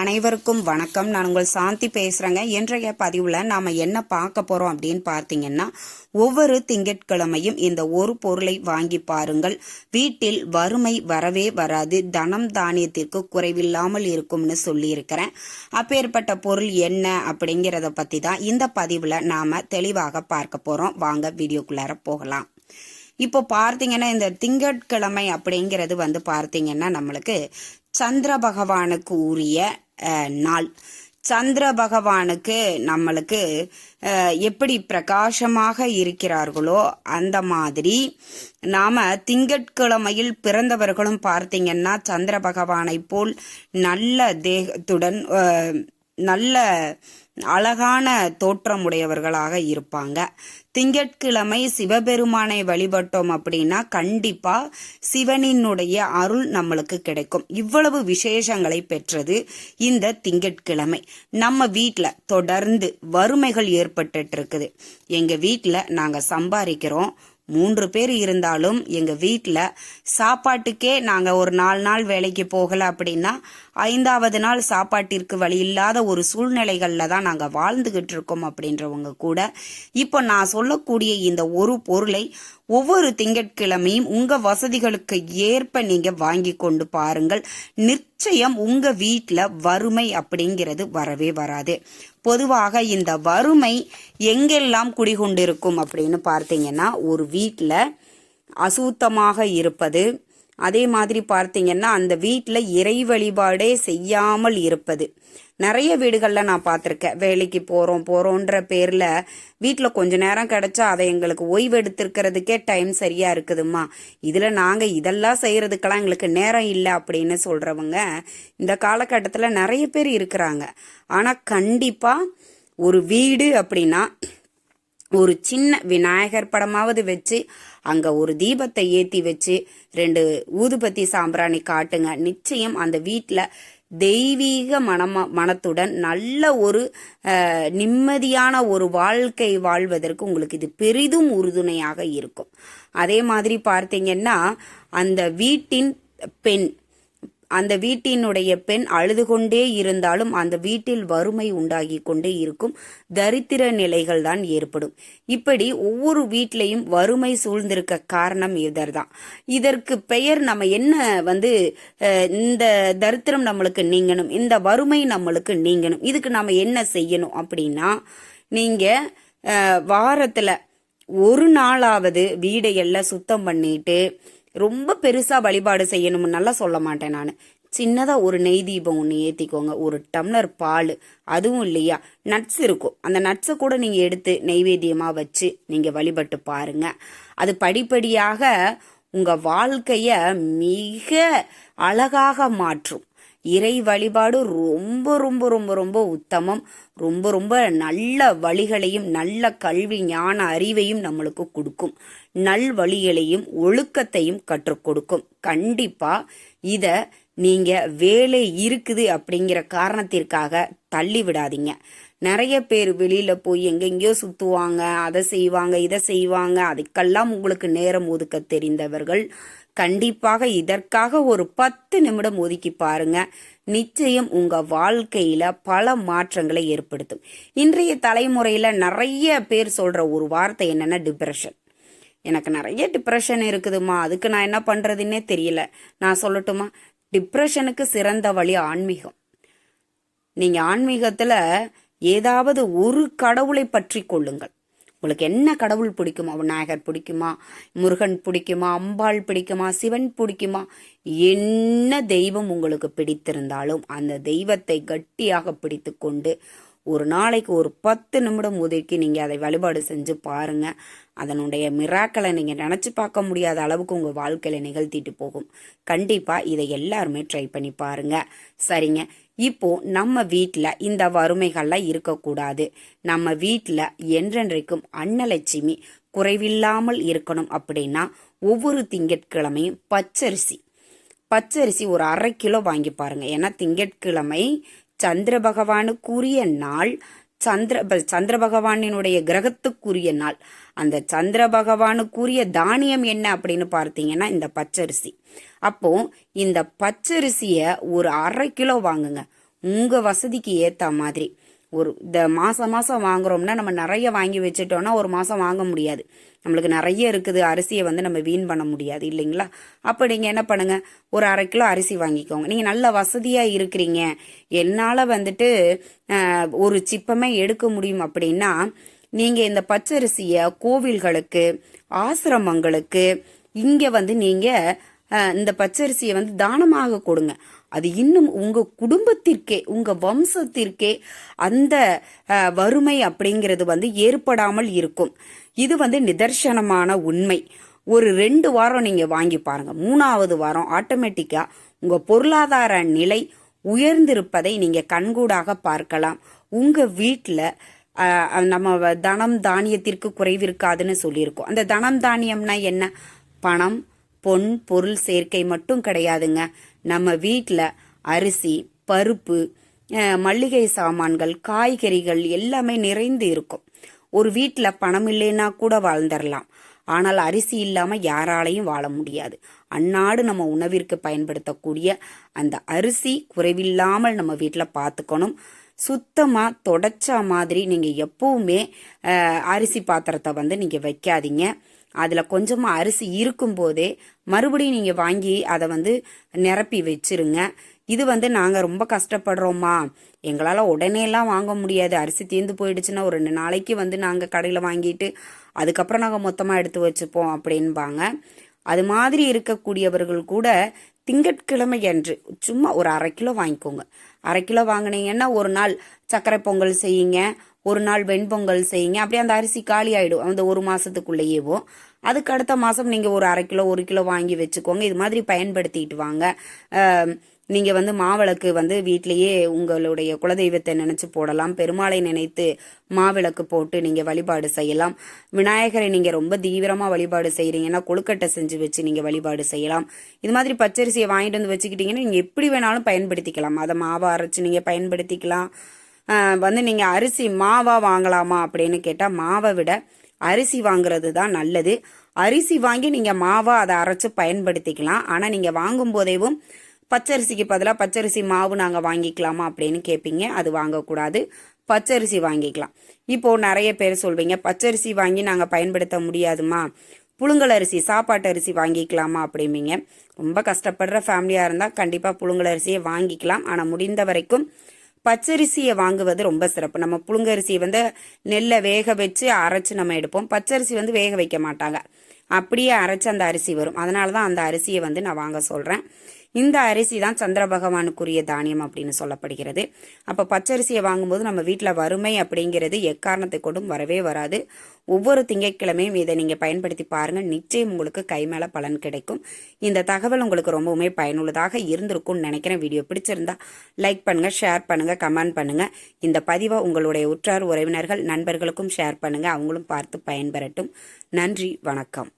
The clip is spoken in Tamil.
அனைவருக்கும் வணக்கம். நான் உங்கள் சாந்தி பேசுகிறேங்க இன்றைய பதிவில் நாம் என்ன பார்க்க போகிறோம் அப்படின்னு பார்த்தீங்கன்னா ஒவ்வொரு திங்கட்கிழமையும் இந்த ஒரு பொருளை வாங்கி பாருங்கள். வீட்டில் வறுமை வரவே வராது. தனம் தானியத்திற்கு குறைவில்லாமல் இருக்கும்னு சொல்லியிருக்கிறேன். அப்பேற்பட்ட பொருள் என்ன அப்படிங்கிறத பற்றி தான் இந்த பதிவில் நாம் தெளிவாக பார்க்க போகிறோம் வாங்க வீடியோக்குள்ளார போகலாம். இப்போ பார்த்தீங்கன்னா இந்த திங்கட்கிழமை அப்படிங்கிறது வந்து பார்த்தீங்கன்னா நம்மளுக்கு சந்திர பகவானுக்கு உரிய நாள். சந்திர பகவானுக்கு நம்மளுக்கு எப்படி பிரகாசமாக இருக்கிறார்களோ அந்த மாதிரி நாம திங்கட்கிழமையில் பிறந்தவர்களும் பார்த்தீங்கன்னா சந்திர பகவானை போல் நல்ல தேகத்துடன் நல்ல அழகான தோற்றமுடையவர்களாக இருப்பாங்க. திங்கட்கிழமை சிவபெருமானை வழிபட்டோம் அப்படின்னா கண்டிப்பா சிவனினுடைய அருள் நம்மளுக்கு கிடைக்கும். இவ்வளவு விசேஷங்களை பெற்றது இந்த திங்கட்கிழமை. நம்ம வீட்டில் தொடர்ந்து வறுமைகள் ஏற்பட்டு இருக்குது எங்க வீட்டில் நாங்க சம்பாதிக்கிறோம் மூன்று பேர் இருந்தாலும் எங்க வீட்டில் சாப்பாட்டுக்கே நாங்க ஒரு நாலு நாள் வேலைக்கு போகல அப்படின்னா ஐந்தாவது நாள் சாப்பாட்டிற்கு வழி இல்லாத ஒரு சூழ்நிலைகளில் தான் நாங்கள் வாழ்ந்துகிட்டு இருக்கோம் அப்படின்றவங்க கூட. இப்போ நான் சொல்லக்கூடிய இந்த ஒரு பொருளை ஒவ்வொரு திங்கட்கிழமையும் உங்கள் வசதிகளுக்கு ஏற்ப நீங்கள் வாங்கி கொண்டு பாருங்கள். நிச்சயம் உங்கள் வீட்டில் வறுமை அப்படிங்கிறது வரவே வராது. பொதுவாக இந்த வறுமை எங்கெல்லாம் குடிகொண்டிருக்கும் அப்படின்னு பார்த்தீங்கன்னா ஒரு வீட்டில் அசுத்தமாக இருப்பது அதே மாதிரி பார்த்தீங்கன்னா அந்த வீட்டில் இறை வழிபாடே செய்யாமல் இருப்பது. நிறைய வீடுகளில் நான் பார்த்துருக்கேன். வேலைக்கு போகிறோம் போகிறோன்ற பேரில் வீட்டில் கொஞ்ச நேரம் கிடச்சா அதை எங்களுக்கு ஓய்வு எடுத்துருக்கிறதுக்கே டைம் சரியாக இருக்குதும்மா. இதில் நாங்கள் இதெல்லாம் செய்கிறதுக்கெல்லாம் எங்களுக்கு நேரம் இல்லை அப்படின்னு சொல்கிறவங்க இந்த காலகட்டத்தில் நிறைய பேர் இருக்கிறாங்க. ஆனால் கண்டிப்பாக ஒரு வீடு அப்படின்னா ஒரு சின்ன விநாயகர் படமாவது வச்சு அங்க ஒரு தீபத்தை ஏத்தி வச்சு ரெண்டு ஊதுபத்தி சாம்பிராணி காட்டுங்க. நிச்சயம் அந்த வீட்டில் தெய்வீக மனம மனத்துடன் நல்ல ஒரு நிம்மதியான ஒரு வாழ்க்கை வாழ்வதற்கு உங்களுக்கு இது பெரிதும் உறுதுணையாக இருக்கும். அதே மாதிரி பார்த்தீங்கன்னா அந்த வீட்டின் பெண் அந்த வீட்டினுடைய பெண் அழுது கொண்டே இருந்தாலும் அந்த வீட்டில் வறுமை உண்டாகி கொண்டே இருக்கும். தரித்திர நிலைகள் தான் ஏற்படும். இப்படி ஒவ்வொரு வீட்லையும் வறுமை சூழ்ந்திருக்க காரணம் இதர்தான் இதற்கு பெயர் நம்ம என்ன வந்து இந்த தரித்திரம் நம்மளுக்கு நீங்கணும் இந்த வறுமை நம்மளுக்கு நீங்கணும் இதுக்கு நம்ம என்ன செய்யணும் அப்படின்னா நீங்க வாரத்துல ஒரு நாளாவது வீடையெல்லாம் சுத்தம் பண்ணிட்டு ரொம்ப பெருசாக வழிபாடு செய்யணும்னு நல்லா சொல்ல மாட்டேன் நான். சின்னதாக ஒரு நெய் தீபம் ஒன்று ஏற்றிக்கோங்க ஒரு டம்ளர் பால். அதுவும் இல்லையா? நட்ஸ் இருக்கும். அந்த நட்ஸை கூட நீங்கள் எடுத்து நெய்வேத்தியமாக வச்சு நீங்கள் வழிபட்டு பாருங்க. அது படிப்படியாக உங்கள் வாழ்க்கைய மிக அழகாக மாற்றும். இறை வழிபாடு ரொம்ப ரொம்ப ரொம்ப ரொம்ப உத்தமம். ரொம்ப ரொம்ப நல்ல வழிகளையும் நல்ல கல்வி ஞான அறிவையும் நம்மளுக்கு கொடுக்கும். நல் வழிகளையும் ஒழுக்கத்தையும் கற்றுக் கொடுக்கும். கண்டிப்பா இத நீங்க வேலை இருக்குது அப்படிங்கிற காரணத்திற்காக தள்ளி விடாதீங்க. நிறைய பேர் வெளியில போய் எங்கெங்கேயோ சுத்துவாங்க அதை செய்வாங்க இதை செய்வாங்க. அதுக்கெல்லாம் உங்களுக்கு நேரம் ஒதுக்க தெரிந்தவர்கள். கண்டிப்பாக இதற்காக ஒரு பத்து நிமிடம் ஒதுக்கி பாருங்க. நிச்சயம் உங்க வாழ்க்கையில பல மாற்றங்களை ஏற்படுத்தும். இன்றைய தலைமுறையில நிறைய பேர் சொல்ற ஒரு வார்த்தை என்னன்னா டிப்ரெஷன் எனக்கு நிறைய டிப்ரெஷன் இருக்குதுமா அதுக்கு நான் என்ன பண்றதுன்னே தெரியல. நான் சொல்லட்டுமா? டிப்ரெஷனுக்கு சிறந்த வழி ஆன்மீகம். நீங்க ஆன்மீகத்துல ஏதாவது ஒரு கடவுளை பற்றி கொள்ளுங்கள். உங்களுக்கு என்ன கடவுள் பிடிக்குமா விநாயகர் பிடிக்குமா முருகன் பிடிக்குமா அம்பாள் பிடிக்குமா சிவன் பிடிக்குமா என்ன தெய்வம் உங்களுக்கு பிடித்திருந்தாலும் அந்த தெய்வத்தை கட்டியாக பிடித்து கொண்டு ஒரு நாளைக்கு ஒரு பத்து நிமிடம் ஒதுக்கி நீங்கள் அதை வழிபாடு செஞ்சு பாருங்க. அதனுடைய மிராக்களை நீங்கள் நினச்சி பார்க்க முடியாத அளவுக்கு உங்கள் வாழ்க்கையில் நிகழ்த்திட்டு போகும். கண்டிப்பாக இதை எல்லாருமே ட்ரை பண்ணி பாருங்க. சரிங்க. இப்போது நம்ம வீட்டில் இந்த வறுமைகள்லாம் இருக்கக்கூடாது. நம்ம வீட்டில் என்றென்றைக்கும் அன்னலட்சுமி குறைவில்லாமல் இருக்கணும் அப்படின்னா ஒவ்வொரு திங்கட்கிழமையும் பச்சரிசி. பச்சரிசி ஒரு அரை கிலோ வாங்கி பாருங்க. ஏன்னா திங்கட்கிழமை சந்திர பகவானுக்குரிய நாள் சந்திர ப- சந்திர பகவானினுடைய கிரகத்துக்குரிய நாள். அந்த சந்திர பகவானுக்குரிய தானியம் என்ன அப்படின்னு பார்த்தீங்கன்னா இந்த பச்சரிசி. அப்போ இந்த பச்சரிசிய ஒரு அரை கிலோ வாங்குங்க. உங்கள் வசதிக்கு ஏற்ற மாதிரி. ஒரு இந்த மாதம் மாதம் வாங்குறோம்னா நம்ம நிறைய வாங்கி வச்சுட்டோம்னா ஒரு மாதம் வாங்க முடியாது. நம்மளுக்கு நிறைய இருக்குது அரிசியை வந்து நம்ம வீண் பண்ண முடியாது இல்லைங்களா? அப்போ நீங்கள் என்ன பண்ணுங்கள் ஒரு அரை கிலோ அரிசி வாங்கிக்கோங்க. நீங்கள் நல்ல வசதியாக இருக்கிறீங்க. என்னால் வந்துட்டு ஒரு சிப்பமே எடுக்க முடியும் அப்படின்னா நீங்கள் இந்த பச்சரிசியை கோவில்களுக்கு ஆசிரமங்களுக்கு இங்கே வந்து நீங்கள் இந்த பச்சரிசியை வந்து தானமாக கொடுங்க. அது இன்னும் உங்க குடும்பத்திற்கே உங்க வம்சத்திற்கே அந்த வறுமை அப்படிங்கிறது வந்து ஏற்படாமல் இருக்கும். இது வந்து நிதர்சனமான உண்மை. ஒரு ரெண்டு வாரம் நீங்க வாங்கி பாருங்க. மூணாவது வாரம் ஆட்டோமேட்டிக்கா உங்க பொருளாதார நிலை உயர்ந்திருப்பதை நீங்க கண்கூடாக பார்க்கலாம். உங்க வீட்டில் நம்ம தனம் தானியத்திற்கு குறைவிருக்காதுன்னு சொல்லியிருக்கோம். அந்த தனம் தானியம்னா என்ன? பணம் பொன் பொருள் சேர்க்கை மட்டும் கிடையாதுங்க. நம்ம வீட்டில் அரிசி பருப்பு மல்லிகை சாமான்கள் காய்கறிகள் எல்லாமே நிறைந்து இருக்கும். ஒரு வீட்டில் பணம் இல்லைன்னா கூட வாழ்ந்துடலாம் ஆனால் அரிசி இல்லாமல் யாராலையும் வாழ முடியாது. அன்னாடு நம்ம உணவிற்கு பயன்படுத்தக்கூடிய அந்த அரிசி குறைவில்லாமல் நம்ம வீட்டில் பார்த்துக்கணும் சுத்தமாக தொடச்சா மாதிரி நீங்கள் எப்போவுமே அரிசி பாத்திரத்தை வந்து நீங்கள் வைக்காதீங்க. அதில் கொஞ்சமாக அரிசி இருக்கும்போதே மறுபடியும் நீங்கள் வாங்கி அதை வந்து நிரப்பி வச்சிருங்க. இது வந்து நாங்கள் ரொம்ப கஷ்டப்படுறோமா எங்களால் உடனேலாம் வாங்க முடியாது. அரிசி தீர்ந்து போயிடுச்சுன்னா ஒரு ரெண்டு நாளைக்கு வந்து நாங்கள் கடையில் வாங்கிட்டு அதுக்கப்புறம் நாங்கள் மொத்தமாக எடுத்து வச்சுப்போம் அப்படின்பாங்க. அது மாதிரி இருக்கக்கூடியவர்கள் கூட திங்கட்கிழமை அன்று சும்மா ஒரு அரை கிலோ வாங்கிக்கோங்க. அரை கிலோ வாங்கினீங்கன்னா ஒரு நாள் சர்க்கரை பொங்கல் செய்யுங்க. ஒரு நாள் வெண்பொங்கல் செய்யுங்க. அப்படியே அந்த அரிசி காலி ஆகிடும் அந்த ஒரு மாதத்துக்குள்ளேயேவோ அதுக்கு அடுத்த மாதம் நீங்கள் ஒரு அரை கிலோ ஒரு கிலோ வாங்கி வச்சுக்கோங்க. இது மாதிரி பயன்படுத்திட்டு வாங்க. நீங்கள் வந்து மாவிளக்கு வந்து வீட்டிலேயே உங்களுடைய குலதெய்வத்தை நினச்சி போடலாம். பெருமாளை நினைத்து மாவிளக்கு போட்டு நீங்கள் வழிபாடு செய்யலாம். விநாயகரை நீங்கள் ரொம்ப தீவிரமாக வழிபாடு செய்கிறீங்கன்னா கொழுக்கட்டை செஞ்சு வச்சு நீங்கள் வழிபாடு செய்யலாம். இது மாதிரி பச்சரிசியை வாங்கிட்டு வந்து வச்சுக்கிட்டீங்கன்னா நீங்கள் எப்படி வேணாலும் பயன்படுத்திக்கலாம். அதை மாவை அரைச்சி நீங்கள் பயன்படுத்திக்கலாம். வந்து நீங்கள் அரிசி மாவா வாங்கலாமா அப்படின்னு கேட்டால் மாவை விட அரிசி வாங்குறது தான் நல்லது. அரிசி வாங்கி நீங்கள் மாவாக அதை அரைச்சி பயன்படுத்திக்கலாம். ஆனால் நீங்கள் வாங்கும் போதேவும் பச்சரிசிக்கு பதிலாக பச்சரிசி மாவு நாங்கள் வாங்கிக்கலாமா அப்படின்னு கேட்பீங்க அது வாங்கக்கூடாது. பச்சரிசி வாங்கிக்கலாம். இப்போது நிறைய பேர் சொல்வீங்க பச்சரிசி வாங்கி நாங்கள் பயன்படுத்த முடியாதுமா. புழுங்கல் அரிசி சாப்பாட்டு அரிசி வாங்கிக்கலாமா அப்படிம்பீங்க. ரொம்ப கஷ்டப்படுற ஃபேமிலியாக இருந்தால் கண்டிப்பாக புழுங்கல் அரிசியை வாங்கிக்கலாம். ஆனால் முடிந்த வரைக்கும் பச்சரிசியை வாங்குவது ரொம்ப சிறப்பு. நம்ம புழுங்கரிசியை வந்து நெல்லை வேக வச்சு அரைச்சு நம்ம எடுப்போம். பச்சரிசி வந்து வேக வைக்க மாட்டாங்க. அப்படியே அரைச்சி அந்த அரிசி வரும். அதனால தான் அந்த அரிசியை வந்து நான் வாங்க சொல்கிறேன் இந்த அரிசி தான் சந்திர பகவானுக்குரிய தானியம் அப்படின்னு சொல்லப்படுகிறது. அப்போ பச்சரிசியை வாங்கும்போது நம்ம வீட்டில் வறுமை அப்படிங்கிறது எக்காரணத்தை கொண்டும் வரவே வராது. ஒவ்வொரு திங்கட்கிழமையும் இதை நீங்கள் பயன்படுத்தி பாருங்கள் நிச்சயம் உங்களுக்கு கை மேலே பலன் கிடைக்கும். இந்த தகவல் உங்களுக்கு ரொம்பவுமே பயனுள்ளதாக இருந்திருக்கும்னு நினைக்கிறேன். வீடியோ பிடிச்சிருந்தா லைக் பண்ணுங்கள் ஷேர் பண்ணுங்கள் கமெண்ட் பண்ணுங்கள் இந்த பதிவை உங்களுடைய உற்றார் உறவினர்கள் நண்பர்களுக்கும் ஷேர் பண்ணுங்கள் அவங்களும் பார்த்து பயன்பெறட்டும். நன்றி வணக்கம்.